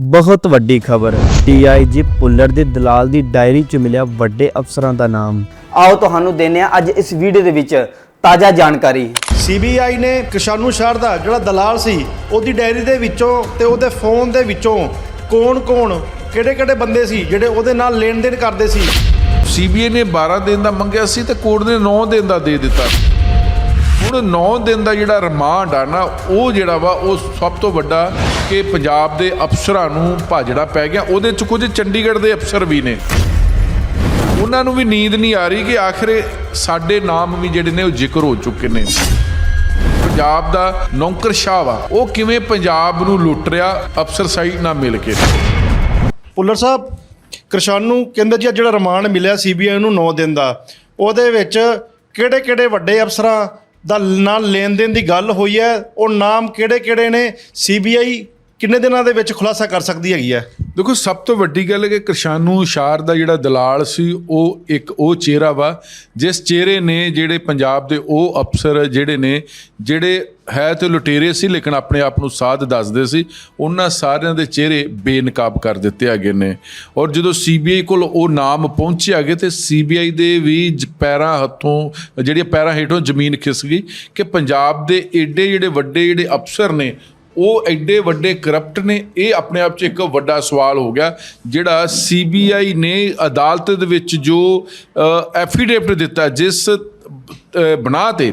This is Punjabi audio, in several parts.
ਬਹੁਤ ਵੱਡੀ ਖਬਰ। ਡੀਆਈਜੀ ਪੁੱਲਰ ਦੇ ਦਲਾਲ ਦੀ ਡਾਇਰੀ 'ਚ ਮਿਲਿਆ ਵੱਡੇ ਅਫਸਰਾਂ ਦਾ ਨਾਮ। ਆਓ ਤੁਹਾਨੂੰ ਦਿੰਨੇ ਆ ਅੱਜ ਇਸ ਵੀਡੀਓ ਦੇ ਵਿੱਚ ਤਾਜ਼ਾ ਜਾਣਕਾਰੀ। ਸੀਬੀਆਈ ਨੇ ਕਿਸ਼ਾਨੂ ਸ਼ਾਰ ਦਾ ਜਿਹੜਾ ਦਲਾਲ ਸੀ ਉਹਦੀ ਡਾਇਰੀ ਦੇ ਵਿੱਚੋਂ ਤੇ ਉਹਦੇ ਫੋਨ ਦੇ ਵਿੱਚੋਂ ਕੌਣ-ਕੌਣ ਕਿਹੜੇ-ਕਿਹੜੇ ਬੰਦੇ ਸੀ ਜਿਹੜੇ ਉਹਦੇ ਨਾਲ ਲੈਣ ਦੇਣ ਕਰਦੇ ਸੀ। ਸੀਬੀਆਈ ਨੇ 12 ਦਿਨ ਦਾ ਮੰਗਿਆ ਸੀ ਤੇ ਕੋਰਟ ਨੇ 9 ਦਿਨ ਦਾ ਦੇ ਦਿੱਤਾ। ਹੁਣ 9 ਦਿਨ ਦਾ ਜਿਹੜਾ ਰਿਮਾਂਡ ਆ ਨਾ ਉਹ ਜਿਹੜਾ ਵਾ ਉਹ ਸਭ ਤੋਂ ਵੱਡਾ ਕਿ ਪੰਜਾਬ ਦੇ ਅਫਸਰਾਂ ਨੂੰ ਭਾਜੜਾ ਪੈ ਗਿਆ। ਉਹਦੇ ਚ ਕੁਝ ਚੰਡੀਗੜ੍ਹ ਦੇ ਅਫਸਰ ਵੀ ਨੇ। ਉਹਨਾਂ ਨੂੰ ਵੀ ਨੀਂਦ ਨਹੀਂ ਆ ਰਹੀ ਕਿ ਆਖਰੇ ਸਾਡੇ ਨਾਮ ਵੀ ਜਿਹੜੇ ਨੇ ਉਹ ਜ਼ਿਕਰ ਹੋ ਚੁੱਕੇ ਨੇ। ਪੰਜਾਬ ਦਾ ਨੌਕਰਸ਼ਾਹ ਵਾ। ਉਹ ਕਿਵੇਂ ਪੰਜਾਬ ਨੂੰ ਲੁੱਟ ਰਿਹਾ ਅਫਸਰਸ਼ਾਹੀ ਨਾਲ ਮਿਲ ਕੇ। ਪੁੱਲਰ ਸਾਹਿਬ ਕਿਸ਼ਾਨੂ ਕਹਿੰਦੇ ਜੀ ਆਹ ਜਿਹੜਾ ਰਿਮਾਂਡ ਮਿਲਿਆ ਸੀਬੀਆਈ ਨੂੰ 9 ਦਿਨ ਦਾ, ਉਹਦੇ ਵਿੱਚ ਕਿਹੜੇ-ਕਿਹੜੇ ਵੱਡੇ ਅਫਸਰਾਂ ਦਾ ਨਾਲ ਲੈਣ ਦੇਣ ਦੀ ਗੱਲ ਹੋਈ ਹੈ, ਉਹ ਨਾਮ ਕਿਹੜੇ-ਕਿਹੜੇ ਨੇ? ਸੀਬੀਆਈ ਕਿੰਨੇ ਦਿਨਾਂ ਦੇ ਵਿੱਚ ਖੁਲਾਸਾ ਕਰ ਸਕਦੀ ਹੈਗੀ ਹੈ? ਦੇਖੋ, ਸਭ ਤੋਂ ਵੱਡੀ ਗੱਲ ਹੈ ਕਿ ਕਿਰਸ਼ਾਨੂ ਸ਼ਾਰ ਦਾ ਜਿਹੜਾ ਦਲਾਲ ਸੀ, ਉਹ ਇੱਕ ਉਹ ਚਿਹਰਾ ਵਾ, ਜਿਸ ਚਿਹਰੇ ਨੇ ਜਿਹੜੇ ਪੰਜਾਬ ਦੇ ਉਹ ਅਫਸਰ ਜਿਹੜੇ ਨੇ, ਜਿਹੜੇ ਹੈ ਤੇ ਲੁਟੇਰੇ ਸੀ, ਲੇਕਿਨ ਆਪਣੇ ਆਪ ਨੂੰ ਸਾਧ ਦੱਸਦੇ ਸੀ, ਉਹਨਾਂ ਸਾਰਿਆਂ ਦੇ ਚਿਹਰੇ ਬੇਨਕਾਬ ਕਰ ਦਿੱਤੇ ਹੈਗੇ ਨੇ। ਔਰ ਜਦੋਂ ਸੀਬੀਆਈ ਕੋਲ ਉਹ ਨਾਮ ਪਹੁੰਚੇ ਹੈਗੇ, ਤੇ ਸੀਬੀਆਈ ਦੇ ਵੀ ਪੈਰਾਂ ਹੱਥੋਂ, ਜਿਹੜੀਆਂ ਪੈਰਾਂ ਹੇਠੋਂ ਜ਼ਮੀਨ ਖਿਸ ਗਈ ਕਿ ਪੰਜਾਬ ਦੇ ਏਡੇ ਜਿਹੜੇ ਵੱਡੇ ਜਿਹੜੇ ਅਫਸਰ ਨੇ ਉਹ ਐਡੇ ਵੱਡੇ ਕਰਪਟ ਨੇ, ਇਹ ਆਪਣੇ ਆਪ 'ਚ ਇੱਕ ਵੱਡਾ ਸਵਾਲ ਹੋ ਗਿਆ, ਜਿਹੜਾ ਸੀਬੀਆਈ ਨੇ ਅਦਾਲਤ ਦੇ ਵਿੱਚ ਜੋ ਐਫੀਡੇਵਿਟ ਦਿੱਤਾ, ਜਿਸ ਬਣਾ ਤੇ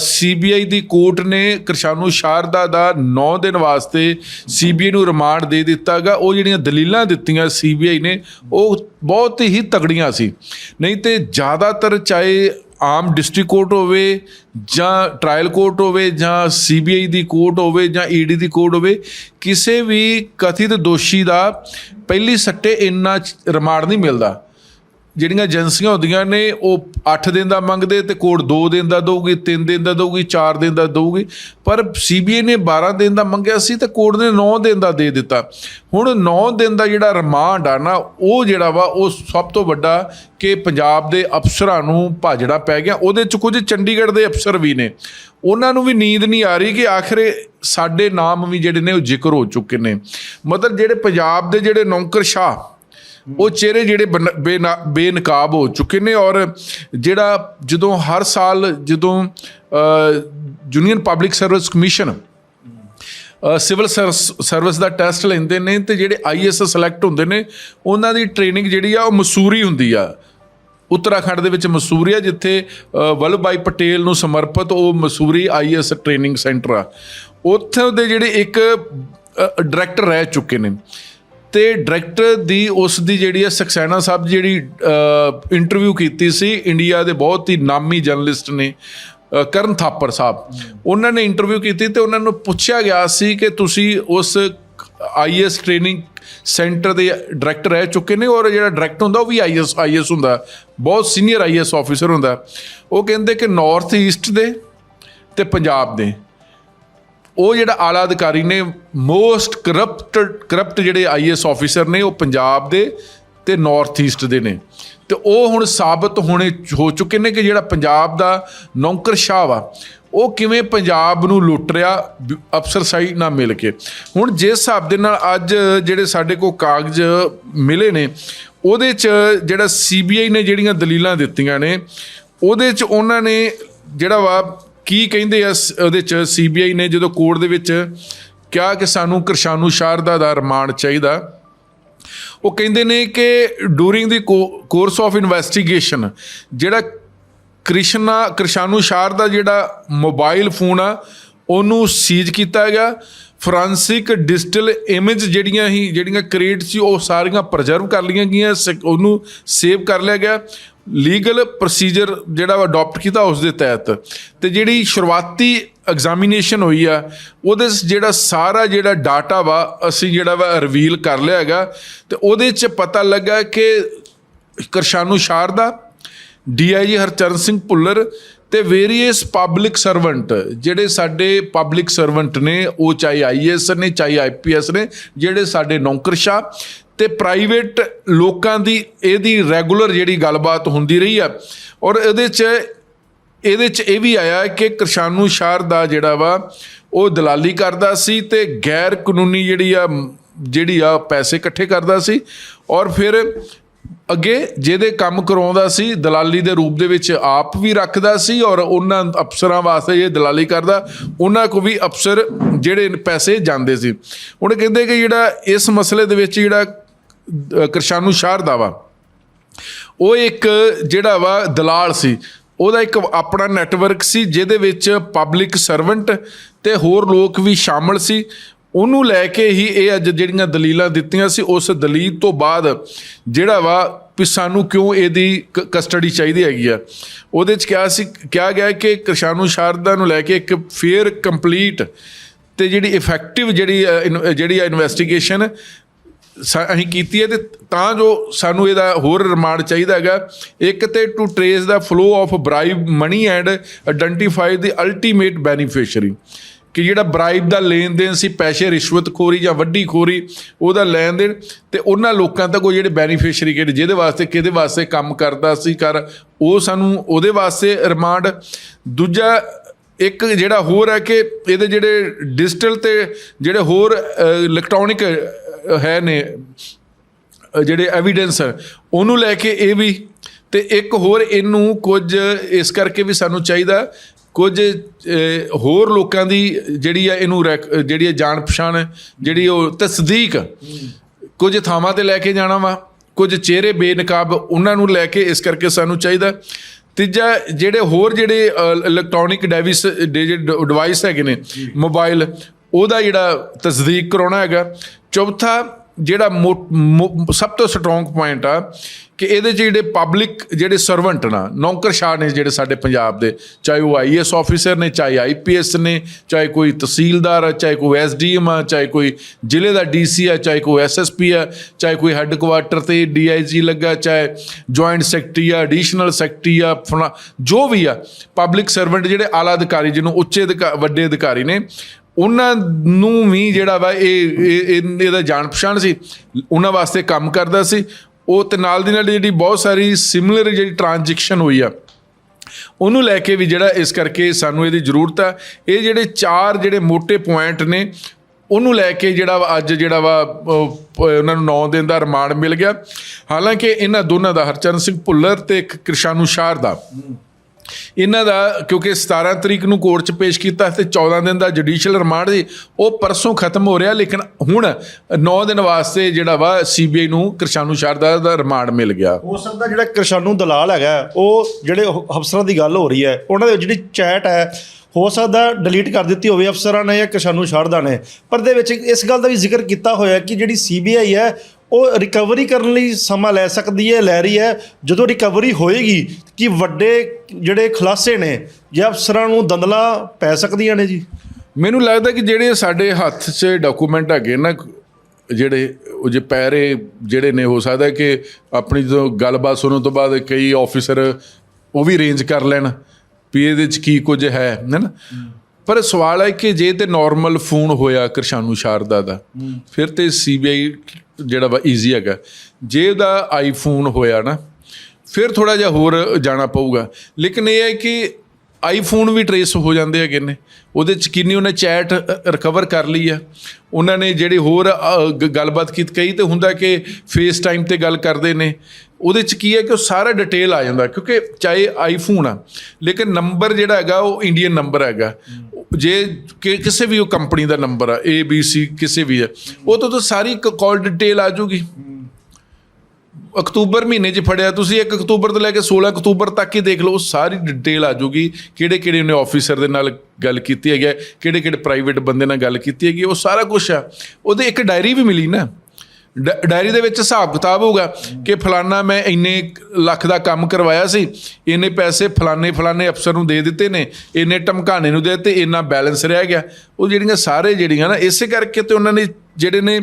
ਸੀਬੀਆਈ ਦੀ ਕੋਰਟ ਨੇ ਕਿਰਸ਼ਾਨੂ ਸ਼ਾਰਦਾ ਦਾ 9 ਦਿਨ ਵਾਸਤੇ ਸੀਬੀਆਈ ਨੂੰ ਰਿਮਾਂਡ ਦੇ ਦਿੱਤਾਗਾ ਉਹ ਜਿਹੜੀਆਂ ਦਲੀਲਾਂ ਦਿੱਤੀਆਂ ਸੀਬੀਆਈ ਨੇ, ਉਹ ਬਹੁਤ ਹੀ ਤਗੜੀਆਂ ਸੀ। ਨਹੀਂ ਤੇ ਜ਼ਿਆਦਾਤਰ ਚਾਹੇ ਆਮ ਡਿਸਟ੍ਰਿਕਟ ਕੋਰਟ ਹੋਵੇ ਜਾਂ ਟ੍ਰਾਇਲ ਕੋਰਟ ਹੋਵੇ ਜਾਂ ਸੀਬੀਆਈ ਦੀ ਕੋਰਟ ਹੋਵੇ ਜਾਂ ਈਡੀ ਦੀ ਕੋਰਟ ਹੋਵੇ, ਕਿਸੇ ਵੀ ਕਥਿਤ ਦੋਸ਼ੀ ਦਾ ਪਹਿਲੀ ਸੱਟੇ ਇੰਨਾ ਰਿਮਾਂਡ ਨਹੀਂ ਮਿਲਦਾ। ਜਿਹੜੀਆਂ ਏਜੰਸੀਆਂ ਹੁੰਦੀਆਂ ਨੇ, ਉਹ 8 ਦਿਨ ਦਾ ਮੰਗਦੇ ਤੇ ਕੋਰਟ 2 ਦਿਨ ਦਾ ਦਊਗੀ 3 ਦਿਨ ਦਾ ਦਊਗੀ 4 ਦਿਨ ਦਾ ਦਊਗੀ। ਪਰ ਸੀਬੀਆਈ ਨੇ 12 ਦਿਨ ਦਾ ਮੰਗਿਆ ਸੀ ਤੇ ਕੋਰਟ ਨੇ 9 ਦਿਨ ਦਾ ਦੇ ਦਿੱਤਾ। ਹੁਣ 9 ਦਿਨ ਦਾ ਜਿਹੜਾ ਰਿਮਾਂਡ ਆ ਨਾ, ਉਹ ਜਿਹੜਾ ਵਾ, ਉਹ ਸਭ ਤੋਂ ਵੱਡਾ ਕਿ ਪੰਜਾਬ ਦੇ ਅਫਸਰਾਂ ਨੂੰ ਭਾਜੜਾ ਪੈ ਗਿਆ। ਉਹਦੇ ਚ ਕੁਝ ਚੰਡੀਗੜ੍ਹ ਦੇ ਅਫਸਰ ਵੀ ਨੇ। ਉਹਨਾਂ ਨੂੰ ਵੀ ਨੀਂਦ ਨਹੀਂ ਆ ਰਹੀ ਕਿ ਆਖਰੇ ਸਾਡੇ ਨਾਮ ਵੀ ਜਿਹੜੇ ਨੇ, ਉਹ ਜ਼ਿਕਰ ਹੋ ਚੁੱਕੇ ਨੇ। ਮਤਲਬ ਜਿਹੜੇ ਪੰਜਾਬ ਦੇ ਜਿਹੜੇ ਨੌਕਰਸ਼ਾਹ ਉਹ ਚਿਹਰੇ ਜਿਹੜੇ ਬਨ- ਬੇਨਾ- ਬੇਨਕਾਬ ਹੋ ਚੁੱਕੇ ਨੇ ਔਰ ਜਿਹੜਾ ਜਦੋਂ ਹਰ ਸਾਲ ਜਦੋਂ Union Public Service Commission civil service ਦਾ ਟੈਸਟ ਲੈਂਦੇ ਨੇ ਤੇ ਜਿਹੜੇ ਆਈਐਸ ਸਿਲੈਕਟ ਹੁੰਦੇ ਨੇ ਉਹਨਾਂ ਦੀ ਟ੍ਰੇਨਿੰਗ ਜਿਹੜੀ ਆ ਉਹ ਮਸੂਰੀ ਹੁੰਦੀ ਆ। ਉੱਤਰਾਖੰਡ ਦੇ ਵਿੱਚ ਮਸੂਰੀ ਆ ਜਿੱਥੇ ਅ, ਵੱਲਭ ਭਾਈ ਪਟੇਲ ਨੂੰ ਸਮਰਪਿਤ ਉਹ ਮਸੂਰੀ ਆਈਐਸ ਟ੍ਰੇਨਿੰਗ ਸੈਂਟਰ ਆ। ਉੱਥੇ ਦੇ ਜਿਹੜੇ ਇੱਕ ਡਾਇਰੈਕਟਰ ਰਹਿ ਚੁੱਕੇ ਨੇ। ਤੇ ਡਾਇਰੈਕਟਰ ਦੀ ਉਸ ਦੀ ਜਿਹੜੀ ਹੈ ਸਕਸੈਨਾ ਸਾਹਿਬ ਦੀ ਜਿਹੜੀ ਇੰਟਰਵਿਊ ਕੀਤੀ ਸੀ ਇੰਡੀਆ ਦੇ ਬਹੁਤ ਹੀ ਨਾਮੀ ਜਰਨਲਿਸਟ ਨੇ ਕਰਨ ਥਾਪਰ ਸਾਹਿਬ। ਉਹਨਾਂ ਨੇ ਇੰਟਰਵਿਊ ਕੀਤੀ ਤੇ ਉਹਨਾਂ ਨੂੰ ਪੁੱਛਿਆ ਗਿਆ ਸੀ ਕਿ ਤੁਸੀਂ ਉਸ ਆਈਐਸ ਟ੍ਰੇਨਿੰਗ ਸੈਂਟਰ ਦੇ ਡਾਇਰੈਕਟਰ ਰਹਿ ਚੁੱਕੇ ਨੇ ਔਰ ਜਿਹੜਾ ਡਾਇਰੈਕਟਰ ਹੁੰਦਾ ਉਹ ਵੀ ਆਈਐਸ ਆਈਐਸ ਹੁੰਦਾ, ਬਹੁਤ ਸੀਨੀਅਰ ਆਈਐਸ ਆਫੀਸਰ ਹੁੰਦਾ। ਉਹ ਕਹਿੰਦੇ ਕਿ ਨਾਰਥ ਈਸਟ ਦੇ ਤੇ ਪੰਜਾਬ ਦੇ। ਉਹ ਜਿਹੜਾ ਆਲਾ ਅਧਿਕਾਰੀ ਨੇ ਮੋਸਟ ਕਰਪਟ ਕਰਪਟ ਜਿਹੜੇ ਆਈਐਸ ਆਫੀਸਰ ਨੇ ਉਹ ਪੰਜਾਬ ਦੇ ਤੇ ਨਾਰਥ ਈਸਟ ਦੇ ਨੇ। ਤੇ ਉਹ ਹੁਣ ਸਾਬਤ ਹੋਣੇ ਹੋ ਚੁੱਕੇ ਨੇ ਕਿ ਜਿਹੜਾ ਪੰਜਾਬ ਦਾ ਨੌਕਰਸ਼ਾਹ ਵਾ, ਉਹ ਕਿਵੇਂ ਪੰਜਾਬ ਨੂੰ ਲੁੱਟ ਰਿਹਾ ਬ- ਅਫਸਰਸ਼ਾਹੀ ਨਾਲ ਮਿਲ ਕੇ। ਹੁਣ ਜਿਸ ਹਿਸਾਬ ਦੇ ਨਾਲ ਅੱਜ ਜਿਹੜੇ ਸਾਡੇ ਕੋਲ ਕਾਗਜ਼ ਮਿਲੇ ਨੇ, ਉਹਦੇ ਚ ਜਿਹੜਾ ਸੀਬੀਆਈ ਨੇ ਜਿਹੜੀਆਂ ਦਲੀਲਾਂ ਦਿੱਤੀਆਂ ਨੇ, ਉਹਦੇ ਚ ਉਹਨਾਂ ਨੇ ਜਿਹੜਾ ਵਾ ਕੀ ਕਹਿੰਦੇ ਆ ਸ- ਉਹਦੇ ਚ ਸੀਬੀਆਈ ਨੇ ਜਦੋਂ ਕੋਰਟ ਦੇ ਵਿੱਚ ਕਿਹਾ ਕਿ ਸਾਨੂੰ ਕਿਰਸ਼ਾਨੂ ਸ਼ਾਰਦਾ ਦਾ ਰਿਮਾਂਡ ਚਾਹੀਦਾ, ਉਹ ਕਹਿੰਦੇ ਨੇ ਕਿ during the course of investigation ਜਿਹੜਾ ਕ੍ਰਿਸ਼ਨਾ ਕ੍ਰਿਸ਼ਾਨੂ ਸ਼ਾਰ ਦਾ ਜਿਹੜਾ ਮੋਬਾਈਲ ਫੋਨ ਆ, ਉਹਨੂੰ ਸੀਜ਼ ਕੀਤਾ ਗਿਆ। ਫੋਰੈਂਸਿਕ ਡਿਜੀਟਲ ਇਮੇਜ ਜਿਹੜੀਆਂ ਹੀ ਜਿਹੜੀਆਂ ਕ੍ਰੀਏਟ ਸੀ, ਉਹ ਸਾਰੀਆਂ ਪ੍ਰੀਜ਼ਰਵ ਕਰ ਲਈਆਂ ਗਈਆਂ, ਸ- ਉਹਨੂੰ ਸੇਵ ਕਰ ਲਿਆ ਗਿਆ। ਲੀਗਲ ਪ੍ਰੋਸੀਜਰ ਜਿਹੜਾ ਵਾ ਅਡਾਪਟ ਕੀਤਾ ਉਸ ਦੇ ਤਹਿਤ। ਤੇ ਜਿਹੜੀ ਸ਼ੁਰੂਆਤੀ ਐਗਜ਼ਾਮੀਨੇਸ਼ਨ ਹੋਈ ਆ, ਉਹਦੇ 'ਚ ਜਿਹੜਾ ਸਾਰਾ ਜਿਹੜਾ ਡਾਟਾ ਵਾ, ਅਸੀਂ ਜਿਹੜਾ ਵਾ ਰਿਵੀਲ ਕਰ ਲਿਆ ਹੈਗਾ। ਤੇ ਉਹਦੇ 'ਚ ਪਤਾ ਲੱਗਾ ਕਿ ਕਰਸ਼ਾਨੂ ਸ਼ਾਰਦਾ ਡੀਆਈਜੀ ਹਰਚਰਨ ਸਿੰਘ ਭੁੱਲਰ ਤੇ ਵੇਰੀਅਸ ਪਬਲਿਕ ਸਰਵੈਂਟ ਜਿਹੜੇ ਸਾਡੇ ਪਬਲਿਕ ਸਰਵੈਂਟ ਨੇ, ਉਹ ਚਾਹੇ ਆਈਐਸ ਨੇ, ਚਾਹੇ ਆਈਪੀਐਸ ਨੇ, ਜਿਹੜੇ ਸਾਡੇ ਨੌਕਰਸ਼ਾਹ ਤੇ ਪ੍ਰਾਈਵੇਟ ਲੋਕਾਂ ਦੀ, ਇਹਦੀ ਰੈਗੂਲਰ ਜਿਹੜੀ ਗੱਲਬਾਤ ਹੁੰਦੀ ਰਹੀ ਆ। ਔਰ ਇਹਦੇ 'ਚ ਇਹਦੇ 'ਚ ਇਹ ਵੀ ਆਇਆ ਕਿ ਕਿਰਸ਼ਾਨੂ ਸ਼ਾਰ ਦਾ ਜਿਹੜਾ ਵਾ, ਉਹ ਦਲਾਲੀ ਕਰਦਾ ਸੀ ਤੇ ਗੈਰ ਕਾਨੂੰਨੀ ਜਿਹੜੀ ਆ ਜਿਹੜੀ ਆ, ਪੈਸੇ ਇਕੱਠੇ ਕਰਦਾ ਸੀ। ਔਰ ਫਿਰ ਅੱਗੇ ਜਿਹਦੇ ਕੰਮ ਕਰਾਉਂਦਾ ਸੀ ਦਲਾਲੀ ਦੇ ਰੂਪ ਦੇ ਵਿੱਚ ਆਪ ਵੀ ਰੱਖਦਾ ਸੀ ਔਰ ਉਹਨਾਂ ਅਫਸਰਾਂ ਵਾਸਤੇ ਇਹ ਦਲਾਲੀ ਕਰਦਾ ਉਹਨਾਂ ਕੋ ਵੀ ਅਫਸਰ ਜਿਹੜੇ ਪੈਸੇ ਜਾਂਦੇ ਸੀ। ਹੁਣ ਕਹਿੰਦੇ ਕਿ ਜਿਹੜਾ ਇਸ ਮਸਲੇ ਦੇ ਵਿੱਚ ਜਿਹੜਾ ਅ, ਕਿਰਸ਼ਾਨੂ ਸ਼ਾਰਦਾ ਵਾ ਉਹ ਇੱਕ ਜਿਹੜਾ ਵਾ ਦਲਾਲ ਸੀ। ਉਹਦਾ ਇੱਕ ਆਪਣਾ ਨੈਟਵਰਕ ਸੀ ਜਿਹਦੇ ਵਿੱਚ ਪਬਲਿਕ ਸਰਵੈਂਟ ਤੇ ਹੋਰ ਲੋਕ ਵੀ ਸ਼ਾਮਲ ਸੀ। ਉਹਨੂੰ ਲੈ ਕੇ ਹੀ ਇਹ ਅੱਜ ਜਿਹੜੀਆਂ ਦਲੀਲਾਂ ਦਿੱਤੀਆਂ ਸੀ, ਉਸ ਦਲੀਲ ਤੋਂ ਬਾਅਦ ਜਿਹੜਾ ਵਾ ਵੀ ਸਾਨੂੰ ਕਿਉਂ ਇਹਦੀ ਕਸਟਡੀ ਚਾਹੀਦੀ ਹੈਗੀ ਆ। ਉਹਦੇ ਚ ਕਿਹਾ ਸੀ, ਕਿਹਾ ਗਿਆ ਕਿ ਕਿਸਾਨੂ ਸ਼ਾਰਦਾ ਨੂੰ ਲੈ ਕੇ ਇੱਕ ਫੇਅਰ ਕੰਪਲੀਟ ਤੇ ਜਿਹੜੀ ਇਫੈਕਟਿਵ ਜਿਹੜੀ ਇਨ- ਜਿਹੜੀ ਇਨਵੈਸਟੀਗੇਸ਼ਨ ਅਸੀਂ ਕੀਤੀ ਹੈ ਤੇ ਤਾਂ ਜੋ ਸਾਨੂੰ ਇਹਦਾ ਹੋਰ ਰਿਮਾਂਡ ਚਾਹੀਦਾ ਹੈਗਾ। ਇੱਕ ਤੇ to trace the flow of bribe money and identify the ultimate beneficiary ਕਿ ਜਿਹੜਾ ਬ੍ਰਾਈਬ ਦਾ ਲੈਣ ਦੇਣ ਸੀ, ਪੈਸੇ ਰਿਸ਼ਵਤਖੋਰੀ ਜਾਂ ਵੱਡੀ ਖੋਰੀ ਉਹਦਾ ਲੈਣ ਦੇਣ ਤੇ ਉਹਨਾਂ ਲੋਕਾਂ ਤੱਕ ਉਹ ਜਿਹੜੇ ਬੈਨੀਫੀਸ਼ੀਅਰੀ ਕਿਹੜੇ, ਜਿਹਦੇ ਵਾਸਤੇ, ਕਿਹਦੇ ਵਾਸਤੇ ਕੰਮ ਕਰਦਾ ਸੀ ਕਰ, ਉਹ ਸਾਨੂੰ ਉਹਦੇ ਵਾਸਤੇ ਰਿਮਾਂਡ ਦੂਜਾ ਇੱਕ ਜਿਹੜਾ ਹੋਰ ਹੈ ਕਿ ਇਹਦੇ ਜਿਹੜੇ ਡਿਜੀਟਲ ਤੇ ਜਿਹੜੇ ਹੋਰ ਇਲੈਕਟ੍ਰੋਨਿਕ ਹੈ ਨੇ ਜਿਹੜੇ ਐਵੀਡੈਂਸ ਉਹਨੂੰ ਲੈ ਕੇ ਇਹ ਵੀ, ਤੇ ਇੱਕ ਹੋਰ ਇਹਨੂੰ ਕੁਝ ਇਸ ਕਰਕੇ ਵੀ ਸਾਨੂੰ ਚਾਹੀਦਾ ਕੁਝ ਹੋਰ ਲੋਕਾਂ ਦੀ ਜਿਹੜੀ ਆ ਇਹਨੂੰ ਜਿਹੜੀ ਆ ਜਾਣ ਪਛਾਣ ਜਿਹੜੀ ਉਹ ਤਸਦੀਕ ਕੁਝ ਥਾਵਾਂ ਤੇ ਲੈ ਕੇ ਜਾਣਾ ਵਾ ਕੁਝ ਚਿਹਰੇ ਬੇਨਕਾਬ ਉਹਨਾਂ ਨੂੰ ਲੈ ਕੇ ਇਸ ਕਰਕੇ ਸਾਨੂੰ ਚਾਹੀਦਾ। ਤੀਜਾ ਜਿਹੜੇ ਹੋਰ ਜਿਹੜੇ ਇਲੈਕਟ੍ਰੋਨਿਕ ਡਿਵਾਈਸ ਡਿਵਾਈਸ ਹੈਗੇ ਨੇ ਮੋਬਾਈਲ ਉਹਦਾ ਜਿਹੜਾ ਤਸਦੀਕ ਕਰਾਉਣਾ ਹੈਗਾ। ਚੌਥਾ ਜਿਹੜਾ ਮੋ- ਮੋ- ਸਭ ਤੋਂ ਸਟਰੋਂਗ ਪੁਆਇੰਟ ਆ ਕਿ ਇਹਦੇ 'ਚ ਜਿਹੜੇ ਪਬਲਿਕ ਜਿਹੜੇ ਸਰਵੈਂਟ ਨਾ ਨੌਕਰਸ਼ਾਹ ਨੇ ਜਿਹੜੇ ਸਾਡੇ ਪੰਜਾਬ ਦੇ, ਚਾਹੇ ਉਹ ਆਈਐਸ ਆਫੀਸਰ ਨੇ, ਚਾਹੇ ਆਈਪੀਐਸ ਨੇ, ਚਾਹੇ ਕੋਈ ਤਹਿਸੀਲਦਾਰ ਆ, ਚਾਹੇ ਕੋਈ ਐਸਡੀਐਮ ਆ, ਚਾਹੇ ਕੋਈ ਜ਼ਿਲ੍ਹੇ ਦਾ ਡੀਸੀ ਆ, ਚਾਹੇ ਕੋਈ ਐਸਐਸਪੀ ਆ, ਚਾਹੇ ਕੋਈ ਹੈੱਡਕੁਆਟਰ ਤੇ ਡੀਆਈਜੀ ਲੱਗਾ, ਚਾਹੇ ਜੁਆਇੰਟ ਸੈਕਟਰੀ ਆ ਐਡੀਸ਼ਨਲ ਸੈਕਟਰੀ ਆ, ਫਲਾ- ਜੋ ਵੀ ਆ ਪਬਲਿਕ ਸਰਵੈਂਟ ਜਿਹੜੇ ਆਲਾ ਅਧਿਕਾਰੀ ਜਿਹਨੂੰ ਉੱਚੇ ਅਧਿਕਾ- ਵੱਡੇ ਅਧਿਕਾਰੀ ਨੇ ਉਹਨਾਂ ਨੂੰ ਵੀ ਜਿਹੜਾ ਵਾ ਇਹ ਇਹਦਾ ਜਾਣ ਪਛਾਣ ਸੀ, ਉਹਨਾਂ ਵਾਸਤੇ ਕੰਮ ਕਰਦਾ ਸੀ। ਉਹ ਤੇ ਨਾਲ ਦੀ ਨਾਲ ਜਿਹੜੀ ਬਹੁਤ ਸਾਰੀ ਸਿਮਿਲਰ ਜਿਹੜੀ ਟ੍ਰਾਂਜੈਕਸ਼ਨ ਹੋਈ ਆ, ਉਹਨੂੰ ਲੈ ਕੇ ਵੀ ਜਿਹੜਾ ਇਸ ਕਰਕੇ ਸਾਨੂੰ ਇਹਦੀ ਜ਼ਰੂਰਤ ਆ। ਇਹ ਜਿਹੜੇ ਚਾਰ ਜਿਹੜੇ ਮੋٹے ਪੁਆਇੰਟ ਨੇ, ਉਹਨੂੰ ਲੈ ਕੇ ਜਿਹੜਾ ਵਾ ਅੱਜ ਜਿਹੜਾ ਵਾ ਉਹਨਾਂ ਨੂੰ 9 ਦਿਨ ਦਾ ਰਿਮਾਂਡ ਮਿਲ ਗਿਆ। ਹਾਲਾਂਕਿ ਇਹਨਾਂ ਦੋਨਾਂ ਦਾ ਹਰਚਰਨ ਸਿੰਘ ਭੁੱਲਰ ਤੇ ਇੱਕ ਕ੍ਰਿਸ਼ਾਨੂ ਸ਼ਾਰ ਦਾ। ਇਹਨਾਂ ਦਾ, ਕਿਉਂਕਿ 17 ਤਰੀਕ ਨੂੰ ਕੋਰਟ 'ਚ ਪੇਸ਼ ਕੀਤਾ ਤੇ 14 ਦਿਨ ਦਾ ਜੁਡੀਸ਼ੀਅਲ ਰਿਮਾਂਡ ਸੀ, ਉਹ ਪਰਸੋਂ ਖਤਮ ਹੋ ਰਿਹਾ, ਲੇਕਿਨ ਹੁਣ 9 ਦਿਨ ਵਾਸਤੇ ਜਿਹੜਾ ਵਾ ਸੀਬੀਆਈ ਨੂੰ ਕਿਰਸ਼ਾਨੂ ਸ਼ਾਰਦਾ ਦਾ ਰਿਮਾਂਡ ਮਿਲ ਗਿਆ। ਹੋ ਸਕਦਾ ਜਿਹੜਾ ਕਿਰਸ਼ਾਨੂ ਦਲਾਲ ਹੈਗਾ, ਉਹ ਜਿਹੜੇ ਅਫਸਰਾਂ ਦੀ ਗੱਲ ਹੋ ਰਹੀ ਹੈ, ਉਹਨਾਂ ਦੇ ਜਿਹੜੀ ਚੈਟ ਹੈ, ਹੋ ਸਕਦਾ ਡਿਲੀਟ ਕਰ ਦਿੱਤੀ ਹੋਵੇ ਅਫਸਰਾਂ ਨੇ ਜਾਂ ਕਿਸਾਨੂ ਸ਼ਾਰਦਾ ਨੇ। ਪਰ ਦੇ ਵਿੱਚ ਇਸ ਗੱਲ ਦਾ ਵੀ ਜ਼ਿਕਰ ਕੀਤਾ ਹੋਇਆ ਕਿ ਜਿਹੜੀ ਸੀਬੀਆਈ ਹੈ ਉਹ ਰਿਕਵਰੀ ਕਰਨ ਲਈ ਸਮਾਂ ਲੈ ਸਕਦੀ ਹੈ, ਲੈ ਰਹੀ ਹੈ। ਜਦੋਂ ਰਿਕਵਰੀ ਹੋਏਗੀ ਕਿ ਵੱਡੇ ਜਿਹੜੇ ਖੁਲਾਸੇ ਨੇ, ਜਾਂ ਅਫਸਰਾਂ ਨੂੰ ਦੰਦਲਾਂ ਪੈ ਸਕਦੀਆਂ ਨੇ ਜੀ? ਮੈਨੂੰ ਲੱਗਦਾ ਕਿ ਜਿਹੜੇ ਸਾਡੇ ਹੱਥ 'ਚ ਡਾਕੂਮੈਂਟ ਹੈਗੇ ਨਾ, ਜਿਹੜੇ ਉਹ ਜੇ ਪੈਰੇ ਜਿਹੜੇ ਨੇ, ਹੋ ਸਕਦਾ ਕਿ ਆਪਣੀ ਜਦੋਂ ਗੱਲਬਾਤ ਸੁਣਨ ਤੋਂ ਬਾਅਦ ਕਈ ਆਫੀਸਰ ਉਹ ਵੀ ਰੇਂਜ ਕਰ ਲੈਣ ਵੀ ਇਹਦੇ 'ਚ ਕੀ ਕੁਝ ਹੈ ਹੈ ਨਾ? ਪਰ ਸਵਾਲ ਹੈ ਕਿ ਜੇ ਤੇ ਨਾਰਮਲ ਫੋਨ ਹੋਇਆ ਕਿਰਸ਼ਾਨੂ ਸ਼ਾਰਦਾ ਦਾ ਫਿਰ ਤੇ ਸੀਬੀਆਈ ਜਿਹੜਾ ਵਾ ਈਜ਼ੀ ਹੈਗਾ। ਜੇ ਉਹਦਾ ਆਈਫੋਨ ਹੋਇਆ ਨਾ ਫਿਰ ਥੋੜਾ ਜਿਹਾ ਹੋਰ ਜਾਣਾ ਪਊਗਾ। ਲੇਕਿਨ ਇਹ ਹੈ ਕਿ ਆਈਫੋਨ ਵੀ ਟਰੇਸ ਹੋ ਜਾਂਦੇ ਹੈਗੇ ਨੇ। ਉਹਦੇ ਚ ਕਿੰਨੀ ਉਹਨੇ ਚੈਟ ਰਿਕਵਰ ਕਰ ਲਈ ਆ। ਉਹਨਾਂ ਨੇ ਜਿਹੜੇ ਹੋਰ ਗੱਲਬਾਤ ਕੀਤੀ, ਕਈ ਤੇ ਹੁੰਦਾ ਕਿ ਫੇਸ ਟਾਈਮ ਤੇ ਗੱਲ ਕਰਦੇ ਨੇ। ਉਹਦੇ ਚ ਕੀ ਹੈ ਕਿ ਉਹ ਸਾਰਾ ਡਿਟੇਲ ਆ ਜਾਂਦਾ, ਕਿਉਂਕਿ ਚਾਹੇ ਆਈਫੋਨ ਆ, ਲੇਕਿਨ ਨੰਬਰ ਜਿਹੜਾ ਹੈਗਾ, ਉਹ ਇੰਡੀਅਨ ਨੰਬਰ ਹੈਗਾ। ਜੇ ਕਿਸੇ ਵੀ ਉਹ ਕੰਪਨੀ ਦਾ ਨੰਬਰ ਆ ਏ ਬੀ ਸੀ ਕਿਸੇ ਵੀ ਆ, ਉਹ ਤੋਂ ਤਾਂ ਸਾਰੀ ਕਾਲ ਡਿਟੇਲ ਆ ਜੂਗੀ ਅਕਤੂਬਰ ਮਹੀਨੇ 'ਚ ਫੜਿਆ, ਤੁਸੀਂ 1 ਅਕਤੂਬਰ ਤੋਂ ਲੈ ਕੇ 16 ਅਕਤੂਬਰ ਤੱਕ ਹੀ ਦੇਖ ਲਓ ਸਾਰੀ ਡਿਟੇਲ ਆ ਜੂਗੀ ਕਿਹੜੇ ਕਿਹੜੇ ਉਹਨੇ ਆਫੀਸਰ ਦੇ ਨਾਲ ਗੱਲ ਕੀਤੀ ਹੈਗੀ ਕਿਹੜੇ ਕਿਹੜੇ ਪ੍ਰਾਈਵੇਟ ਬੰਦੇ ਨਾਲ ਗੱਲ ਕੀਤੀ ਹੈਗੀ ਉਹ ਸਾਰਾ ਕੁਝ ਆ। ਉਹਦੇ ਇੱਕ ਡਾਇਰੀ ਵੀ ਮਿਲੀ ਨਾ ਡਾਇਰੀ ਦੇ ਵਿੱਚ ਹਿਸਾਬ ਕਿਤਾਬ ਹੋਊਗਾ ਕਿ ਫਲਾਨਾ ਮੈਂ ਇੰਨੇ ਲੱਖ ਦਾ ਕੰਮ ਕਰਵਾਇਆ ਸੀ, ਇੰਨੇ ਪੈਸੇ ਫਲਾਨੇ ਫਲਾਨੇ ਅਫਸਰ ਨੂੰ ਦੇ ਦਿੱਤੇ ਨੇ, ਇੰਨੇ ਟਮਕਾਣੇ ਨੂੰ ਦੇ ਦਿੱਤੇ, ਇੰਨਾ ਬੈਲੈਂਸ ਰਹਿ ਗਿਆ। ਉਹ ਜਿਹੜੀਆਂ ਸਾਰੇ ਜਿਹੜੀਆਂ ਨਾ, ਇਸੇ ਕਰਕੇ ਤੇ ਉਹਨਾਂ ਨੇ ਜਿਹੜੇ ਨੇ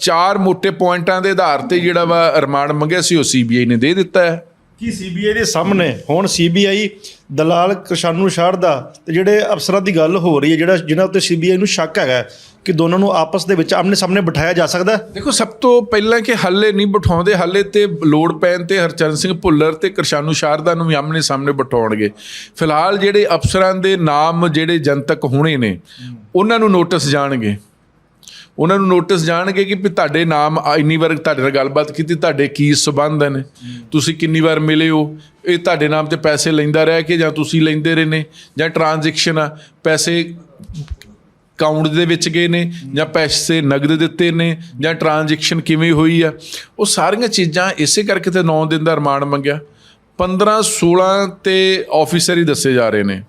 ਚਾਰ ਮੋٹے ਪੁਆਇੰਟਾਂ ਦੇ ਆਧਾਰ ਤੇ ਜਿਹੜਾ ਵਾ ਰਿਮਾਂਡ ਮੰਗਿਆ ਸੀ, ਉਹ ਸੀਬੀਆਈ ਨੇ ਦੇ ਦਿੱਤਾ ਹੈ। ਕੀ ਸੀਬੀਆਈ ਦੇ ਸਾਹਮਣੇ? ਹੁਣ ਸੀਬੀਆਈ ਦਲਾਲ ਕਿਰਸ਼ਾਨੂ ਸ਼ਾਰਦਾ ਤੇ ਜਿਹੜੇ ਅਫਸਰਾਂ ਦੀ ਗੱਲ ਹੋ ਰਹੀ ਹੈ, ਜਿਹੜਾ, ਜਿਨ੍ਹਾਂ ਉੱਤੇ ਸੀਬੀਆਈ ਨੂੰ ਸ਼ੱਕ ਹੈਗਾ ਕਿ ਦੋਨਾਂ ਨੂੰ ਆਪਸ ਦੇ ਵਿੱਚ ਆਮਨੇ ਸਾਹਮਣੇ ਬਿਠਾਇਆ ਜਾ ਸਕਦਾ ਦੇਖੋ, ਸਭ ਤੋਂ ਪਹਿਲਾਂ ਕਿ ਹੱਲੇ ਨਹੀਂ ਬਿਠਾਉਂਦੇ, ਹੱਲੇ ਤੇ ਲੋੜ ਪੈਣ ਤੇ ਹਰਚਰਨ ਸਿੰਘ ਭੁੱਲਰ ਤੇ ਕਰਸ਼ਾਨੂ ਸ਼ਾਰਦਾ ਨੂੰ ਵੀ ਆਮਨੇ ਸਾਹਮਣੇ ਬਿਠਾਉਣਗੇ। ਫਿਲਹਾਲ ਜਿਹੜੇ ਅਫਸਰਾਂ ਦੇ ਨਾਮ, ਜਿਹੜੇ ਜਨਤਕ ਹੋਣੇ ਨੇ, ਉਹਨਾਂ ਨੂੰ ਨੋਟਿਸ ਜਾਣਗੇ। ਉਹਨਾਂ ਨੂੰ ਨੋਟਿਸ ਜਾਣਗੇ ਕਿ ਵੀ ਤੁਹਾਡੇ ਨਾਮ ਇੰਨੀ ਵਾਰ ਤੁਹਾਡੇ ਨਾਲ ਗੱਲਬਾਤ ਕੀਤੀ, ਤੁਹਾਡੇ ਕੀ ਸਬੰਧ ਨੇ ਤੁਸੀਂ ਕਿੰਨੀ ਵਾਰ ਮਿਲੇ ਹੋ? ਇਹ ਤੁਹਾਡੇ ਨਾਮ ਤੇ ਪੈਸੇ ਲੈਂਦਾ ਰਿਹਾ ਕਿ ਜਾਂ ਤੁਸੀਂ ਲੈਂਦੇ ਰਹੇ ਨੇ? ਜਾਂ ਟ੍ਰਾਂਜੈਕਸ਼ਨ ਆ, ਪੈਸੇ ਅਕਾਊਂਟ ਦੇ ਵਿੱਚ ਗਏ ਨੇ ਜਾਂ ਪੈਸੇ ਨਗਦ ਦਿੱਤੇ ਨੇ ਜਾਂ ਟ੍ਰਾਂਜੈਕਸ਼ਨ ਕਿਵੇਂ ਹੋਈ ਆ, ਉਹ ਸਾਰੀਆਂ ਚੀਜ਼ਾਂ ਇਸੇ ਕਰਕੇ ਤੇ 9 ਦਿਨ ਦਾ ਰਿਮਾਂਡ ਮੰਗਿਆ। 15 16 ਤੇ ਆਫੀਸਰ ਹੀ ਦੱਸੇ ਜਾ ਰਹੇ ਨੇ।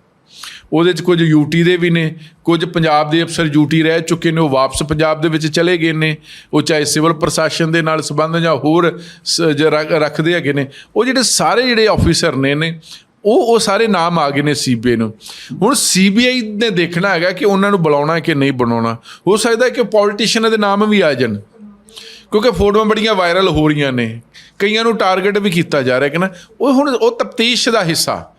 ਉਹਦੇ ਚ ਕੁਝ ਯੂਟੀ ਦੇ ਵੀ ਨੇ, ਕੁਝ ਪੰਜਾਬ ਦੇ ਅਫਸਰ ਯੂਟੀ ਰਹਿ ਚੁੱਕੇ ਨੇ, ਉਹ ਵਾਪਸ ਪੰਜਾਬ ਦੇ ਵਿੱਚ ਚਲੇ ਗਏ ਨੇ। ਉਹ ਚਾਹੇ ਸਿਵਲ ਪ੍ਰਸ਼ਾਸਨ ਦੇ ਨਾਲ ਸੰਬੰਧ ਜਾਂ ਹੋਰ ਸ- ਜ- ਰੱਖਦੇ ਹੈਗੇ ਨੇ। ਉਹ ਜਿਹੜੇ ਸਾਰੇ ਜਿਹੜੇ ਆਫੀਸਰ ਨੇ ਨੇ ਉਹ ਉਹ ਸਾਰੇ ਨਾਮ ਆ ਗਏ ਨੇ ਸੀਬੀਆਈ ਨੂੰ। ਹੁਣ ਸੀਬੀਆਈ ਨੇ ਦੇਖਣਾ ਹੈਗਾ ਕਿ ਉਹਨਾਂ ਨੂੰ ਬੁਲਾਉਣਾ ਕਿ ਨਹੀਂ ਬਣਾਉਣਾ। ਹੋ ਸਕਦਾ ਕਿ ਪੋਲੀਟੀਸ਼ੀਅਨਾਂ ਦੇ ਨਾਮ ਵੀ ਆ ਜਾਣ। ਕਿਉਂਕਿ ਫੋਟੋਆਂ ਬੜੀਆਂ ਵਾਇਰਲ ਹੋ ਰਹੀਆਂ ਨੇ। ਕਈਆਂ ਨੂੰ ਟਾਰਗੇਟ ਵੀ ਕੀਤਾ ਜਾ ਰਿਹਾ ਕਿ ਨਾ, ਉਹ ਹੁਣ ਉਹ ਤਫਤੀਸ਼ ਦਾ ਹਿੱਸਾ।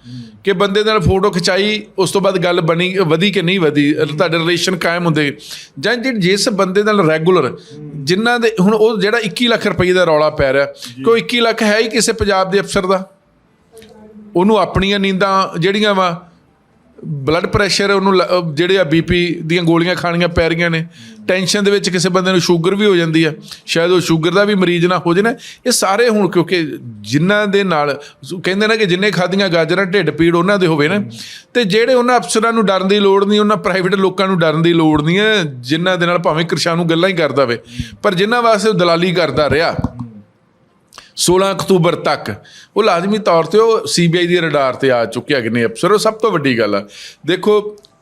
ਕਿ ਬੰਦੇ ਨਾਲ ਫੋਟੋ ਖਿਚਾਈ, ਉਸ ਤੋਂ ਬਾਅਦ ਗੱਲ ਬਣੀ, ਵਧੀ ਕਿ ਨਹੀਂ ਵਧੀ, ਤੁਹਾਡੇ ਰਿਲੇਸ਼ਨ ਕਾਇਮ ਹੁੰਦੇ। ਜਾਂ ਜਿਸ ਬੰਦੇ ਨਾਲ ਰੈਗੂਲਰ ਜਿਨ੍ਹਾਂ ਦੇ ਹੁਣ ਉਹ ਜਿਹੜਾ 21 ਲੱਖ ਰੁਪਏ ਦਾ ਰੌਲਾ ਪੈ ਰਿਹਾ ਕਿ ਉਹ 21 ਲੱਖ ਹੈ ਹੀ ਕਿਸੇ ਪੰਜਾਬ ਦੇ ਅਫਸਰ ਦਾ? ਉਹਨੂੰ ਆਪਣੀਆਂ ਨੀਂਦਾਂ ਜਿਹੜੀਆਂ ਵਾ ਬਲੱਡ ਪ੍ਰੈਸ਼ਰ ਉਹਨੂੰ ਲ- ਜਿਹੜੇ ਆ ਬੀਪੀ ਦੀਆਂ ਗੋਲੀਆਂ ਖਾਣੀਆਂ ਪੈ ਰਹੀਆਂ ਨੇ ਟੈਨਸ਼ਨ ਦੇ ਵਿੱਚ ਕਿਸੇ ਬੰਦੇ ਨੂੰ ਸ਼ੂਗਰ ਵੀ ਹੋ ਜਾਂਦੀ ਆ, ਸ਼ਾਇਦ ਉਹ ਸ਼ੂਗਰ ਦਾ ਵੀ ਮਰੀਜ਼ ਨਾ ਹੋ ਜਾਣਾ, ਇਹ ਸਾਰੇ ਹੁਣ ਕਿਉਂਕਿ ਜਿਨ੍ਹਾਂ ਦੇ ਨਾਲ, ਕਹਿੰਦੇ ਨੇ ਕਿ ਜਿੰਨੇ ਖਾਦੀਆਂ ਗਾਜਰਾਂ, ਢਿੱਡ ਪੀੜ ਉਹਨਾਂ ਦੇ ਹੋਵੇ ਨਾ, ਤੇ ਜਿਹੜੇ ਉਹਨਾਂ ਅਫਸਰਾਂ ਨੂੰ ਡਰਨ ਦੀ ਲੋੜ ਨਹੀਂ, ਉਹਨਾਂ ਪ੍ਰਾਈਵੇਟ ਲੋਕਾਂ ਨੂੰ ਡਰਨ ਦੀ ਲੋੜ ਨਹੀਂ ਹੈ, ਜਿਨ੍ਹਾਂ ਦੇ ਨਾਲ ਭਾਵੇਂ ਕਿਰਸ਼ਾਂ ਨੂੰ ਗੱਲਾਂ ਹੀ ਕਰਦਾ ਵੇ, ਪਰ ਜਿਨ੍ਹਾਂ ਵਾਸਤੇ ਉਹ ਦਲਾਲੀ ਕਰਦਾ ਰਿਹਾ। 16 ਅਕਤੂਬਰ ਤੱਕ। ਉਹ ਲਾਜ਼ਮੀ ਤੌਰ ਤੇ ਉਹ ਸੀਬੀਆਈ ਦੀ ਰਡਾਰ ਤੇ ਆ ਚੁੱਕੇ ਹੈਗੇ ਨੇ ਅਫਸਰ, ਉਹ ਸਭ ਤੋਂ ਵੱਡੀ ਗੱਲ ਆ। ਦੇਖੋ,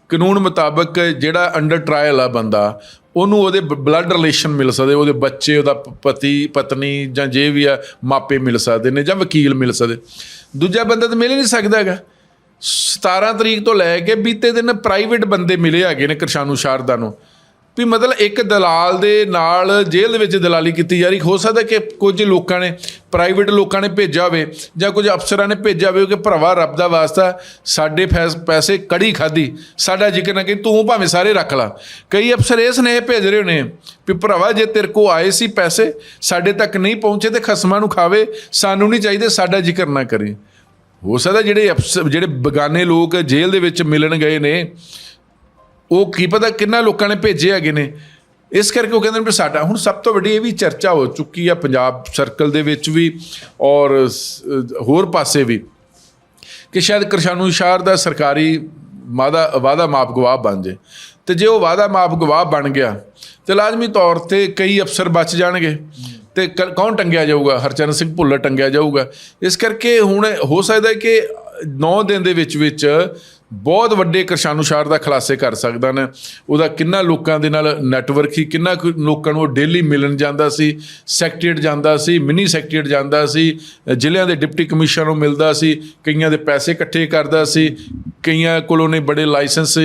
ਕਾਨੂੰਨ ਮੁਤਾਬਕ ਜਿਹੜਾ ਅੰਡਰ ਟਰਾਇਲ ਆ ਬੰਦਾ, ਉਹਨੂੰ ਉਹਦੇ ਬਲੱਡ ਰਿਲੇਸ਼ਨ ਮਿਲ ਸਕਦੇ, ਉਹਦੇ ਬੱਚੇ, ਉਹਦਾ ਪਤੀ, ਪਤਨੀ ਜਾਂ ਜੇ ਵੀ ਆ, ਮਾਪੇ ਮਿਲ ਸਕਦੇ ਨੇ ਜਾਂ ਵਕੀਲ ਮਿਲ ਸਕਦੇ। ਦੂਜਾ ਬੰਦਾ ਤਾਂ ਮਿਲ ਹੀ ਨਹੀਂ ਸਕਦਾ ਹੈਗਾ। 17 ਤਰੀਕ ਤੋਂ ਲੈ ਕੇ ਬੀਤੇ ਦਿਨ ਪ੍ਰਾਈਵੇਟ ਬੰਦੇ ਮਿਲੇ ਹੈਗੇ ਨੇ ਕਿਰਸ਼ਾਨੂ ਸ਼ਾਰਦਾ ਨੂੰ। ਵੀ ਮਤਲਬ ਇੱਕ ਦਲਾਲ ਦੇ ਨਾਲ ਜੇਲ੍ਹ ਦੇ ਵਿੱਚ ਦਲਾਲੀ ਕੀਤੀ ਜਾ ਰਹੀ। ਹੋ ਸਕਦਾ ਕਿ ਕੁਝ ਲੋਕਾਂ ਨੇ ਪ੍ਰਾਈਵੇਟ ਲੋਕਾਂ ਨੇ ਭੇਜਿਆ ਹੋਵੇ ਜਾਂ ਕੁਝ ਅਫਸਰਾਂ ਨੇ ਭੇਜਿਆ ਹੋਵੇ ਕਿ ਭਰਾਵਾ ਰੱਬ ਦਾ ਵਾਸਤਾ, ਸਾਡੇ ਫੈਸ- ਪੈਸੇ ਕੜੀ ਖਾਦੀ ਸਾਡਾ ਜ਼ਿਕਰ ਨਾ ਕਿ ਤੂੰ ਭਾਵੇਂ ਸਾਰੇ ਰੱਖ ਲਾ। ਕਈ ਅਫਸਰ ਇਹ ਸੁਨੇਹੇ ਭੇਜ ਰਹੇ ਨੇ ਵੀ ਭਰਾਵਾ ਜੇ ਤੇਰੇ ਕੋ ਆਏ ਸੀ ਪੈਸੇ, ਸਾਡੇ ਤੱਕ ਨਹੀਂ ਪਹੁੰਚੇ ਤੇ ਖਸਮਾਂ ਨੂੰ ਖਾਵੇ, ਸਾਨੂੰ ਨਹੀਂ ਚਾਹੀਦੇ, ਸਾਡਾ ਜ਼ਿਕਰ ਨਾ ਕਰੇ। ਹੋ ਸਕਦਾ ਜਿਹੜੇ ਅਫਸਰ ਜਿਹੜੇ ਬਗਾਨੇ ਲੋਕ ਜੇਲ੍ਹ ਦੇ ਵਿੱਚ ਮਿਲਣ ਗਏ ਨੇ ਉਹ ਕੀ ਪਤਾ ਕਿੰਨਾ ਲੋਕਾਂ ਨੇ ਭੇਜੇ ਹੈਗੇ ਨੇ। ਇਸ ਕਰਕੇ ਉਹ ਕਹਿੰਦੇ ਨੇ ਵੀ ਸਾਡਾ ਹੁਣ ਸਭ ਤੋਂ ਵੱਡੀ ਇਹ ਵੀ ਚਰਚਾ ਹੋ ਚੁੱਕੀ ਆ ਪੰਜਾਬ ਸਰਕਲ ਦੇ ਵਿੱਚ ਵੀ ਔਰ ਹੋਰ ਪਾਸੇ ਵੀ ਕਿ ਸ਼ਾਇਦ ਕਿਰਸ਼ਾਨੂ ਸ਼ਾਰ ਦਾ ਸਰਕਾਰੀ ਵਾਦਾ ਵਾਦਾ ਮਾਪ ਗਵਾਹ ਬਣ ਜੇ। ਤੇ ਜੇ ਉਹ ਵਾਦਾ ਮਾਪ ਗਵਾਹ ਬਣ ਗਿਆ, ਤੇ ਲਾਜ਼ਮੀ ਤੌਰ ਤੇ ਕਈ ਅਫਸਰ ਬਚ ਜਾਣਗੇ। ਤੇ ਕ- ਕੌਣ ਟੰਗਿਆ ਜਾਊਗਾ? ਹਰਚਰਨ ਸਿੰਘ ਭੁੱਲਰ ਟੰਗਿਆ ਜਾਊਗਾ। ਇਸ ਕਰਕੇ ਹੁਣ ਹੋ ਸਕਦਾ ਹੈ ਕਿ 9 ਦਿਨ ਦੇ ਵਿੱਚ ਵਿੱਚ ਬਹੁਤ ਵੱਡੇ ਕਿਰਸ਼ਾਨੂਸ਼ਾਰ ਦਾ ਖੁਲਾਸੇ ਕਰ ਸਕਦਾ ਨੇ। ਉਹਦਾ ਕਿੰਨਾ ਲੋਕਾਂ ਦੇ ਨਾਲ ਨੈਟਵਰਕ ਹੀ ਕਿੰਨਾ ਕੁ ਲੋਕਾਂ ਨੂੰ ਉਹ ਡੇਲੀ ਮਿਲਣ ਜਾਂਦਾ ਸੀ ਸੈਕਟਰੀਏਟ ਜਾਂਦਾ ਸੀ ਮਿਨੀ ਸੈਕਟਰੀਏਟ ਜਾਂਦਾ ਸੀ, ਜ਼ਿਲ੍ਹਿਆਂ ਦੇ ਡਿਪਟੀ ਕਮਿਸ਼ਨਰ ਨੂੰ ਮਿਲਦਾ ਸੀ, ਕਈਆਂ ਦੇ ਪੈਸੇ ਇਕੱਠੇ ਕਰਦਾ ਸੀ, ਕਈਆਂ ਕੋਲੋਂ ਨੇ ਬੜੇ ਲਾਇਸੈਂਸ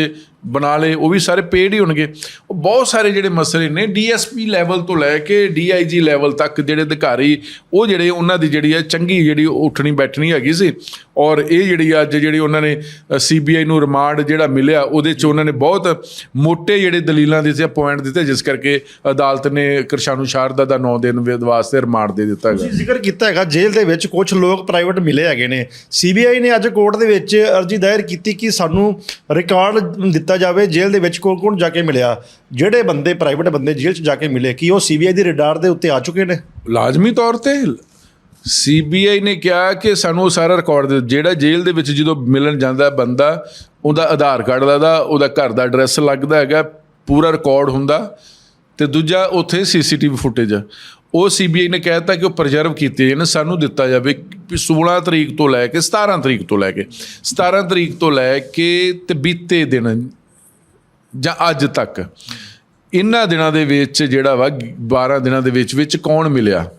ਬਣਾ ਲਏ, ਉਹ ਵੀ ਸਾਰੇ ਪੇਡ ਹੀ ਹੋਣਗੇ। ਉਹ ਬਹੁਤ ਸਾਰੇ ਜਿਹੜੇ ਮਸਲੇ ਨੇ, ਡੀਐਸਪੀ ਲੈਵਲ ਤੋਂ ਲੈ ਕੇ ਡੀਆਈਜੀ ਲੈਵਲ ਤੱਕ ਜਿਹੜੇ ਅਧਿਕਾਰੀ, ਉਹ ਜਿਹੜੇ ਉਹਨਾਂ ਦੀ ਜਿਹੜੀ ਹੈ ਚੰਗੀ ਜਿਹੜੀ ਉੱਠਣੀ ਬੈਠਣੀ ਹੈਗੀ ਸੀ ਔਰ ਇਹ ਜਿਹੜੀ ਅੱਜ ਜਿਹੜੀ ਉਹਨਾਂ ਨੇ ਸੀਬੀਆਈ ਨੂੰ ਰਿਮਾਂਡ ਜਿਹੜਾ ਮਿਲਿਆ ਉਹਦੇ ਚ ਉਹਨਾਂ ਨੇ ਬਹੁਤ ਮੋٹے ਜਿਹੜੇ ਦਲੀਲਾਂ ਦਿੱਤੇ ਪੁਆਇੰਟ ਦਿੱਤੇ ਜਿਸ ਕਰਕੇ ਅਦਾਲਤ ਨੇ ਕਿਰਸ਼ਾਨੂ ਸ਼ਾਰਦਾ ਦਾ 9 ਦਿਨ ਵਾਸਤੇ ਰਿਮਾਂਡ ਦੇ ਦਿੱਤਾ ਗਿਆ। ਤੁਸੀਂ ਜ਼ਿਕਰ ਕੀਤਾ ਹੈਗਾ ਜੇਲ੍ਹ ਦੇ ਵਿੱਚ ਕੁਝ ਲੋਕ ਪ੍ਰਾਈਵੇਟ ਮਿਲੇ ਹੈਗੇ ਨੇ। ਸੀਬੀਆਈ ਨੇ ਅੱਜ ਕੋਰਟ ਦੇ ਵਿੱਚ ਅਰਜੀ ਦਾਇਰ ਕੀਤੀ ਕਿ ਸਾਨੂੰ ਰਿਕਾਰਡ ਦਿੱਤਾ ਜਾਵੇ ਜੇਲ੍ਹ ਦੇ ਵਿੱਚ ਕੌਣ ਕੌਣ ਜਾ ਕੇ ਮਿਲਿਆ। ਜਿਹੜੇ ਬੰਦੇ ਪ੍ਰਾਈਵੇਟ ਬੰਦੇ ਜੇਲ੍ਹ 'ਚ ਜਾ ਕੇ ਮਿਲੇ ਕੀ ਉਹ ਸੀਬੀਆਈ ਦੀ ਰਡਾਰ ਦੇ ਉੱਤੇ ਆ ਚੁੱਕੇ ਨੇ? ਲਾਜ਼ਮੀ ਤੌਰ ਤੇ ਸੀਬੀਆਈ ਨੇ ਕਿਹਾ ਕਿ ਸਾਨੂੰ ਉਹ ਸਾਰਾ ਰਿਕਾਰਡ ਜਿਹੜਾ ਜੇਲ੍ਹ ਦੇ ਵਿੱਚ ਜਦੋਂ ਮਿਲਣ ਜਾਂਦਾ ਬੰਦਾ, ਉਹਦਾ ਆਧਾਰ ਕਾਰਡ ਲੱਗਦਾ, ਉਹਦਾ ਘਰ ਦਾ ਐਡਰੈਸ ਲੱਗਦਾ ਹੈਗਾ, ਪੂਰਾ ਰਿਕਾਰਡ ਹੁੰਦਾ। ਤੇ ਦੂਜਾ, ਉੱਥੇ ਸੀਸੀਟੀਵੀ ਫੁਟੇਜ ਉਹ ਸੀਬੀਆਈ ਨੇ ਕਹਿਤਾ ਕਿ ਉਹ ਪ੍ਰੀਜ਼ਰਵ ਕੀਤੇ ਜਾਣ, ਸਾਨੂੰ ਦਿੱਤਾ ਜਾਵੇ ਵੀ 16 ਤਰੀਕ ਤੋਂ ਲੈ ਕੇ 17 ਤਰੀਕ ਤੋਂ ਲੈ ਕੇ। 17 ਤਰੀਕ ਤੋਂ ਲੈ ਕੇ ਤੇ ਬੀਤੇ ਦਿਨ ਜਾਂ ਅੱਜ ਤੱਕ। ਇਹਨਾਂ ਦਿਨਾਂ ਦੇ ਵਿੱਚ ਜਿਹੜਾ ਵਾ 12 ਦਿਨਾਂ ਦੇ ਵਿੱਚ ਵਿੱਚ ਕੌਣ ਮਿਲਿਆ?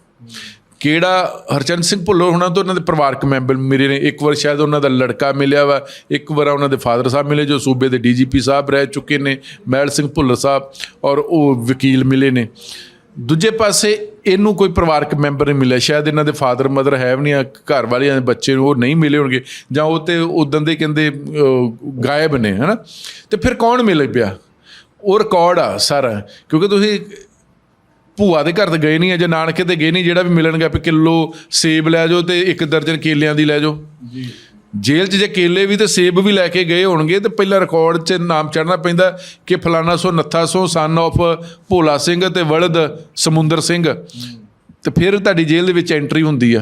ਕਿਹੜਾ ਹਰਚੰਦ ਸਿੰਘ ਭੁੱਲਰ ਹੋਣਾ ਤੋਂ ਉਹਨਾਂ ਦੇ ਪਰਿਵਾਰਕ ਮੈਂਬਰ ਮੇਰੇ ਨੇ ਇੱਕ ਵਾਰ ਸ਼ਾਇਦ ਉਹਨਾਂ ਦਾ ਲੜਕਾ ਮਿਲਿਆ ਵਾ ਇੱਕ ਵਾਰ ਉਹਨਾਂ ਦੇ ਫਾਦਰ ਸਾਹਿਬ ਮਿਲੇ ਜੋ ਸੂਬੇ ਦੇ ਡੀਜੀਪੀ ਸਾਹਿਬ ਰਹਿ ਚੁੱਕੇ ਨੇ ਮਹਿਲ ਸਿੰਘ ਭੁੱਲਰ ਸਾਹਿਬ ਔਰ ਉਹ ਵਕੀਲ ਮਿਲੇ ਨੇ। ਦੂਜੇ ਪਾਸੇ ਇਹਨੂੰ ਕੋਈ ਪਰਿਵਾਰਕ ਮੈਂਬਰ ਨਹੀਂ ਮਿਲਿਆ ਸ਼ਾਇਦ ਇਹਨਾਂ ਦੇ ਫਾਦਰ ਮਦਰ ਹੈ ਵੀ ਨਹੀਂ ਆ, ਘਰ ਵਾਲਿਆਂ ਦੇ ਬੱਚੇ ਨੂੰ ਉਹ ਨਹੀਂ ਮਿਲੇ ਹੋਣਗੇ ਜਾਂ ਉਹ ਤੇ ਉਦੋਂ ਦੇ ਕਹਿੰਦੇ ਗਾਇਬ ਨੇ ਹਨਾ? ਤੇ ਫਿਰ ਕੌਣ ਮਿਲੇ ਪਿਆ? ਉਹ ਰਿਕਾਰਡ ਆ ਸਾਰਾ ਕਿਉਂਕਿ ਤੁਸੀਂ ਭੂਆ ਦੇ ਘਰ ਤੇ ਗਏ ਨਹੀਂ ਅਜੇ ਨਾਨਕੇ ਤੇ ਗਏ ਨਹੀਂ ਜਿਹੜਾ ਵੀ ਮਿਲਣਗਾ ਵੀ ਕਿਲੋ ਸੇਬ ਲੈ ਜਾਓ ਤੇ ਇੱਕ ਦਰਜਨ ਕੇਲਿਆਂ ਦੀ ਲੈ ਜਾਓ। ਜੇਲ੍ਹ 'ਚ ਜੇ ਕੇਲੇ ਵੀ ਤੇ ਸੇਬ ਵੀ ਲੈ ਕੇ ਗਏ ਹੋਣਗੇ ਤੇ ਪਹਿਲਾਂ ਰਿਕਾਰਡ 'ਚ ਨਾਮ ਚੜਨਾ ਪੈਂਦਾ ਕਿ ਫਲਾਣਾ ਸੋ ਨੱਥਾ ਸੋ ਸਨ of ਭੋਲਾ ਸਿੰਘ ਤੇ ਵਲਦ ਸਮੁੰਦਰ ਸਿੰਘ। ਤੇ ਫਿਰ ਤੁਹਾਡੀ ਜੇਲ੍ਹ ਦੇ ਵਿੱਚ ਐਂਟਰੀ ਹੁੰਦੀ ਆ।